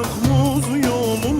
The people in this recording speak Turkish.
aşık muz yolunda